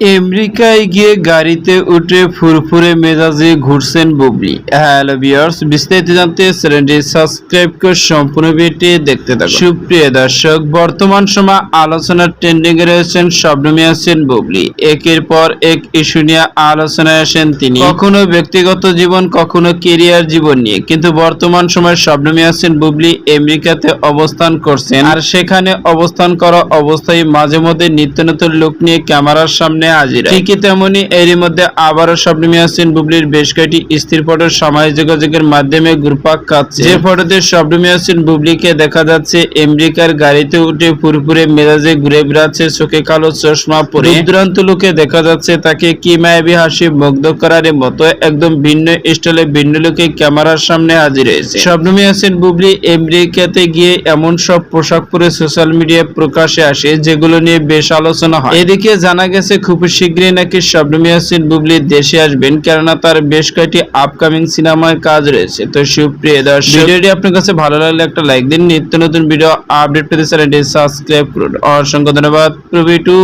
আমেরিকায় গিয়ে গাড়িতে উঠে ফুরফুরে মেজাজে ঘুরছেন বুবলি। হ্যালো বিয়ার্স বিস্তারিত জানতে চ্যানেলটি সাবস্ক্রাইব করে সম্পূর্ণ ভিডিওটি দেখতে থাকুন। সুপ্রিয় দর্শক, বর্তমান সময় আলোচনার ট্রেন্ডিং এ রয়েছেন শবনমী আছেন বুবলি। একের পর এক ইস্যু নিয়ে আলোচনায় আসেন তিনি। কখনো ব্যক্তিগত জীবন, কখনো কেরিয়ার জীবন নিয়ে। কিন্তু বর্তমান সময় শবনমী আছেন বুবলি, আমেরিকাতে অবস্থান করছেন। আর সেখানে অবস্থান করা অবস্থায় মাঝে মধ্যে নিত্য নতুন লুক নিয়ে ক্যামেরার সামনে হাজির। ঠিকই তেমনি এরই মধ্যে আবারও শবনমী হাসিন বুবলির বেশ কয়েকটি স্থির ফটো সামাজিক যোগাযোগের মাধ্যমে ঘুরপাক খাচ্ছে। যে ফটোতে শবনমী হাসিন বুবলিকে দেখা যাচ্ছে আমেরিকার গাড়িতে উঠে ফুরফুরে মেজাজে ঘুরে বেড়াচ্ছে চোখে কালো চশমা পরে। দুরান্ত লোকে দেখা যাচ্ছে তাকে কি মায়াবী হাসি মুগ্ধ করার মতো একদম ভিন্ন স্টাইলে ভিন্ন লোকে ক্যামেরার সামনে হাজির হয়েছে। হাসিন বুবলি আমেরিকাতে গিয়ে এমন সব পোশাক পরে সোশ্যাল মিডিয়ায় প্রকাশে আসে যেগুলো নিয়ে বেশ আলোচনা হয়। এদিকে জানা গেছে খুব শীঘ্রই নাকি শবনমী হাসিন বুবলি দেশে আসবেন, কেননা তার বেশ কয়েকটি আপকামিং সিনেমার কাজ রয়েছে। তো সুপ্রিয় দর্শক, ভিডিওটি আপনার কাছে ভালো লাগলে একটা লাইক দিন, নিত্য নতুন ভিডিও আপডেট পেতে চ্যানেলটি সাবস্ক্রাইব করুন। অসংখ্য ধন্যবাদ। প্রবি টু